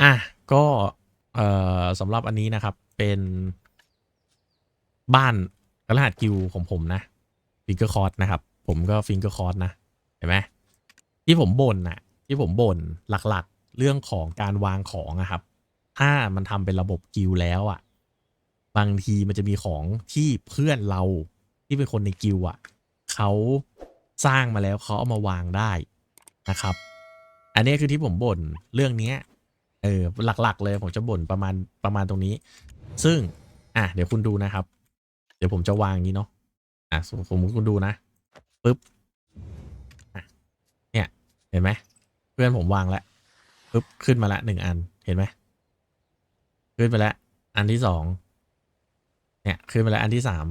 อะก็เอ่อสำหรับอันนี้นะครับเป็นบ้านกระหัสกิวของผมนะฟิงเกอร์คอร์สนะครับ ผมก็ฟิงเกอร์คอร์สนะเห็นไหมที่ผมบ่นน่ะที่ผมบ่นหลักๆ เรื่องของการวางของอะครับ ถ้ามันทำเป็นระบบกิวแล้วอะบางทีมันจะมีของที่เพื่อนเราที่เป็นคนในกิวอะเขาสร้างมาแล้วเขาเอามาวางได้นะครับ อันนี้คือที่ผมบ่นเรื่องเนี้ย เออหลักๆ เลยผมจะบ่นประมาณประมาณตรงนี้ ซึ่ง อะเดี๋ยวคุณดูนะครับ เดี๋ยวผมจะวางนี้เนาะอะสมมติคุณดูนะปุ๊บเนี่ย เห็นไหมเพื่อนผมวางแล้วปุ๊บขึ้นมาละหนึ่งอันเห็นไหมขึ้นไปแล้วอันที่สองเนี่ยขึ้นไปแล้วอันที่สาม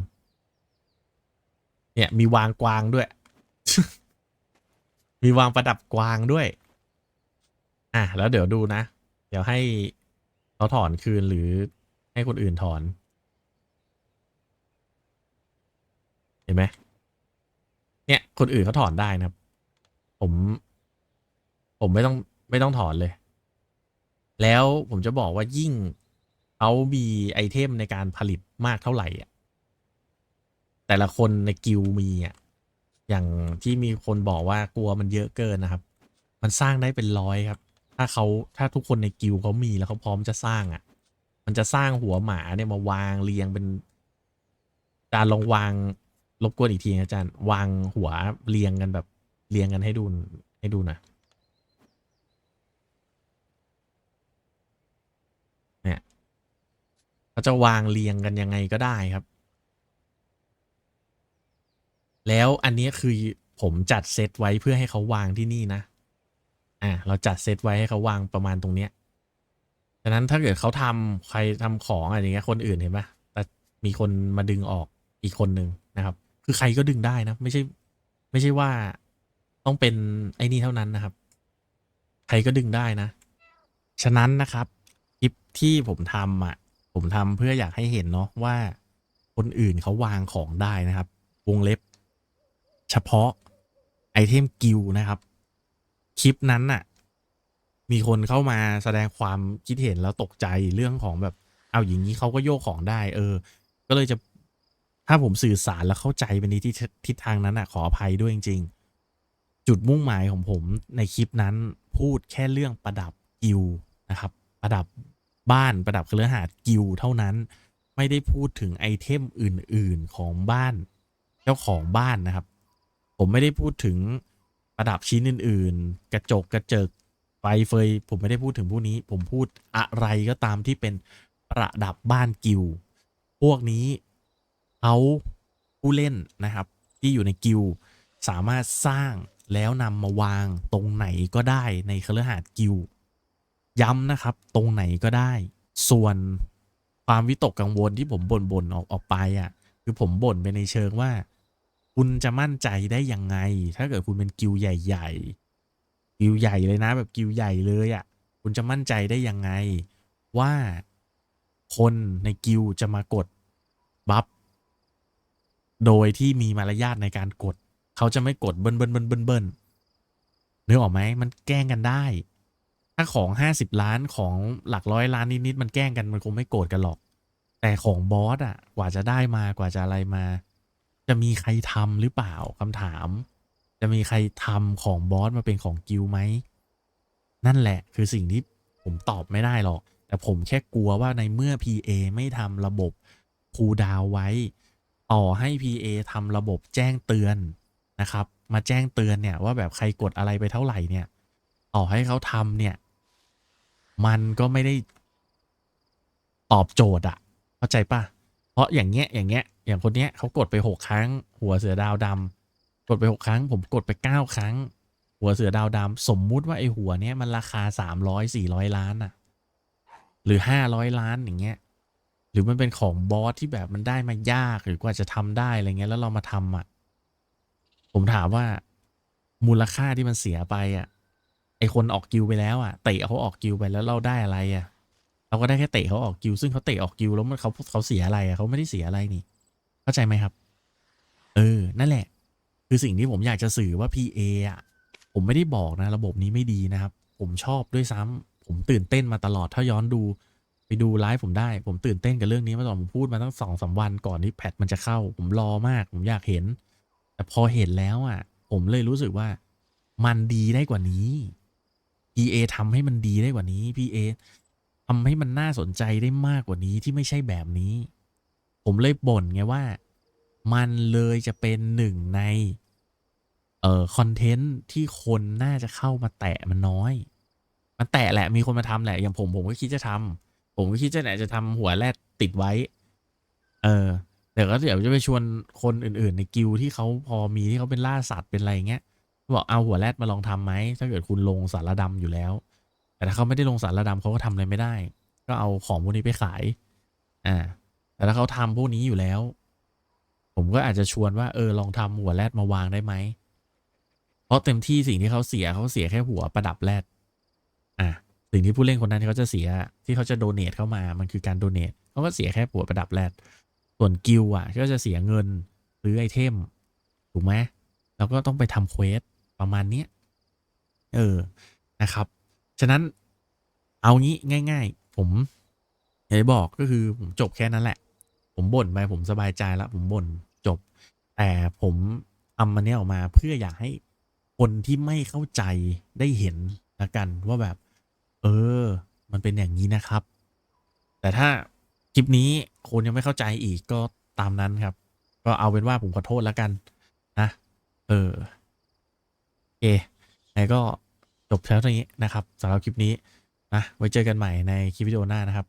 เนี่ย มีวางกวางด้วย มีวางประดับกวางด้วย อะแล้วเดี๋ยวดูนะ เดี๋ยวให้เขาถอนคืนหรือให้คนอื่นถอน เห็นไหมเนี่ย คนอื่นเขาถอนได้นะครับ ผม ผมไม่ต้องไม่ต้องถอนเลย แล้วผมจะบอกว่ายิ่งเขามีไอเทมในการผลิตมากเท่าไหร่อะแต่ละคนในกิลมีอะอย่างที่มีคนบอกว่ากลัวมันเยอะเกินนะครับ มันสร้างได้เป็นร้อยครับ ถ้าเขาถ้าทุกคนในกิลเขามีแล้วเขาพร้อมจะสร้างอะ มันจะสร้างหัวหมาเนี่ยมาวางเรียงเป็นอาจาร์ลองวางรบกวนอีกทีนะอาจารย์ วางหัวเรียงกันแบบเรียงกันให้ดูให้ดูน่อยเนี่ยเขาจะวางเรียงกันยังไงก็ได้ครับ แล้วอันนี้คือผมจัดเซตไว้เพื่อให้เขาวางที่นี่นะ อะเราจัดเซตไว้ให้เขาวางประมาณตรงเนี้ยฉะนั้นถ้าเกิดเขาทำใครทำของอะไรอย่างเงี้ยคนอื่นเห็นปะแต่มีคนมาดึงออกอีกคนหนึ่งนะครับ คือใครก็ดึงได้นะ ไม่ใช่ ไม่ใช่ว่าต้องเป็นไอ้นี่เท่านั้นนะครับ ใครก็ดึงได้นะ ฉะนั้นนะครับคลิปที่ผมทำอะ ผมทำเพื่ออยากให้เห็นเนาะว่าคนอื่นเขาวางของได้นะครับ วงเล็บ เฉพาะไอเทมกิลนะครับ คลิปนั้นน่ะ มีคนเข้ามาแสดงความคิดเห็นแล้วตกใจเรื่องของแบบ เอาอย่างนี้เขาก็โยกของได้ เออ ก็เลยจะถ้าผมสื่อสารแล้วเข้าใจไปในที่ทิศทางนั้นอะ ขออภัยด้วยจริง ๆ จุดมุ่งหมายของผมในคลิปนั้น พูดแค่เรื่องประดับกิลนะครับ ประดับบ้านประดับเครือหาดกิลเท่านั้น ไม่ได้พูดถึงไอเทมอื่น ๆของบ้าน เจ้าของบ้านนะครับ ผมไม่ได้พูดถึง ประดับชิ้นอื่น ๆ กระจกกระเจิกไฟเฟย ผมไม่ได้พูดถึงผู้นี้ ผมพูดอะไรก็ตามที่เป็นประดับบ้านกิลพวกนี้เขาผู้เล่นนะครับ ที่อยู่ในกิลสามารถสร้างแล้วนำมาวางตรงไหนก็ได้ในคฤหาสน์กิลย้ำนะครับตรงไหนก็ได้ ส่วนความวิตกกังวลที่ผมบ่นๆออกออกไปอะ คือผมบ่นไปในเชิงว่า คุณจะมั่นใจได้ยังไง ถ้าเกิดคุณเป็นกิลด์ใหญ่ ๆ กิลด์ใหญ่เลยนะ แบบกิลด์ใหญ่เลยอะ่ะ คุณจะมั่นใจได้ยังไง ว่าคนในกิลด์จะมากดบัฟโดยที่มีมารยาทในการกด เขาจะไม่กดเบิ้ลเบิ้ลเบิ้ลเบิ้ลเบิ้ลนึกออกไหมมันแกล้งกันได้ ถ้าของห้าสิบล้านของหลักร้อยล้านนิดๆมันแกล้งกันมันคงไม่โกรธกันหรอก แต่ของบอสอะ กว่าจะได้มากว่าจะอะไรมา จะมีใครทำหรือเปล่าคำถาม จะมีใครทำของบอสมาเป็นของกิลไหม นั่นแหละคือสิ่งที่ผมตอบไม่ได้หรอก แต่ผมแค่กลัวว่าในเมื่อ PA ไม่ทำระบบคูดาวไว้ ต่อให้ PA ทำระบบแจ้งเตือนนะครับ มาแจ้งเตือนเนี่ยว่าแบบใครกดอะไรไปเท่าไหร่เนี่ย ต่อให้เขาทำเนี่ย มันก็ไม่ได้ตอบโจทย์อะเข้าใจปะเพราะอย่างเงี้ยอย่างเงี้ย อย่างคนเนี้ยเขากดไปหกครั้ง หัวเสือดาวดำกดไปหกครั้ง ผมกดไปเก้าครั้ง หัวเสือดาวดำสมมุติว่าไอหัวเนี้ยมันราคาสามร้อยสี่ร้อยล้านอะหรือห้าร้อยล้านอย่างเงี้ย หรือมันเป็นของบอสที่แบบมันได้มายากหรือกว่าจะทำได้อะไรเงี้ยแล้วเรามาทำอะ ผมถามว่ามูลค่าที่มันเสียไปอะ ไอคนออกกิวไปแล้วอะเตะเขาออกกิวไปแล้วเราได้อะไรอะ เราก็ได้แค่เตะเขาออกกิวซึ่งเขาเตะออกกิวแล้วมันเขาเขาเสียอะไรอะเขาไม่ได้เสียอะไรนี่ เข้าใจไหมครับ เออ นั่นแหละ คือสิ่งที่ผมอยากจะสื่อว่า PA อะ ผมไม่ได้บอกนะ ระบบนี้ไม่ดีนะครับ ผมชอบด้วยซ้ำผมตื่นเต้นมาตลอดถ้าย้อนดู ไปดูไลฟ์ผมได้ ผมตื่นเต้นกับเรื่องนี้มาตลอดผมพูดมาตั้งสองสามวันก่อนที่แพทมันจะเข้า ผมรอมาก ผมอยากเห็น แต่พอเห็นแล้วอะ ผมเลยรู้สึกว่ามันดีได้กว่านี้ PA ทำให้มันดีได้กว่านี้ PA ทำให้มันน่าสนใจได้มากกว่านี้ที่ไม่ใช่แบบนี้ ผมเลยบ่นไงว่า มันเลยจะเป็นหนึ่งใน เอ่อคอนเทนต์ที่คนน่าจะเข้ามาแตะมันน้อย มันแตะแหละมีคนมาทำแหละ อย่างผมผมก็คิดจะทำผมก็คิดจะไหนจะทำหัวแรดติดไว้ เออเดี๋ยวก็เดี๋ยวจะไปชวนคนอื่น ๆ ในกิลที่เขาพอมีที่เขาเป็นล่าสัตว์เป็นอะไรเงี้ยบอกเอาหัวแรดมาลองทำไหมถ้าเกิดคุณลงสารดำอยู่แล้ว แต่ถ้าเขาไม่ได้ลงสารดำเขาก็ทำอะไรไม่ได้ ก็เอาของพวกนี้ไปขาย อ่า แต่ถ้าเขาทำพวกนี้อยู่แล้ว ผมก็อาจจะชวนว่าเออลองทำหัวแรดมาวางได้ไหม เพราะเต็มที่สิ่งที่เขาเสียเขาเสียแค่หัวประดับแรดอะสิ่งที่ผู้เล่นคนนั้นเขาจะเสียที่เขาจะโดเนทเข้ามามันคือการโดเนทเขาก็เสียแค่หัวประดับแรดส่วนกิลอะ ก็จะเสียเงินซื้อไอเทมถูกไหมแล้วก็ต้องไปทำเควสประมาณเนี้ยเออนะครับ ฉะนั้นเอางี้ง่าย ๆ ผมอยากบอกก็คือผมจบแค่นั้นแหละ ผมบ่นไปผมสบายใจแล้วผมบ่นจบ แต่ผมทำมันเนี้ยออกมาเพื่ออยากให้คนที่ไม่เข้าใจได้เห็นละกันว่าแบบ เออ มันเป็นอย่างนี้นะครับ แต่ถ้าคลิปนี้คนยังไม่เข้าใจอีกก็ตามนั้นครับ ก็เอาเป็นว่าผมขอโทษแล้วกันนะเออโอเคไงก็จบแล้วเท่นี้นะครับสำหรับคลิปนี้นะไว้เจอกันใหม่ในคลิปวิดีโอหน้านะครับ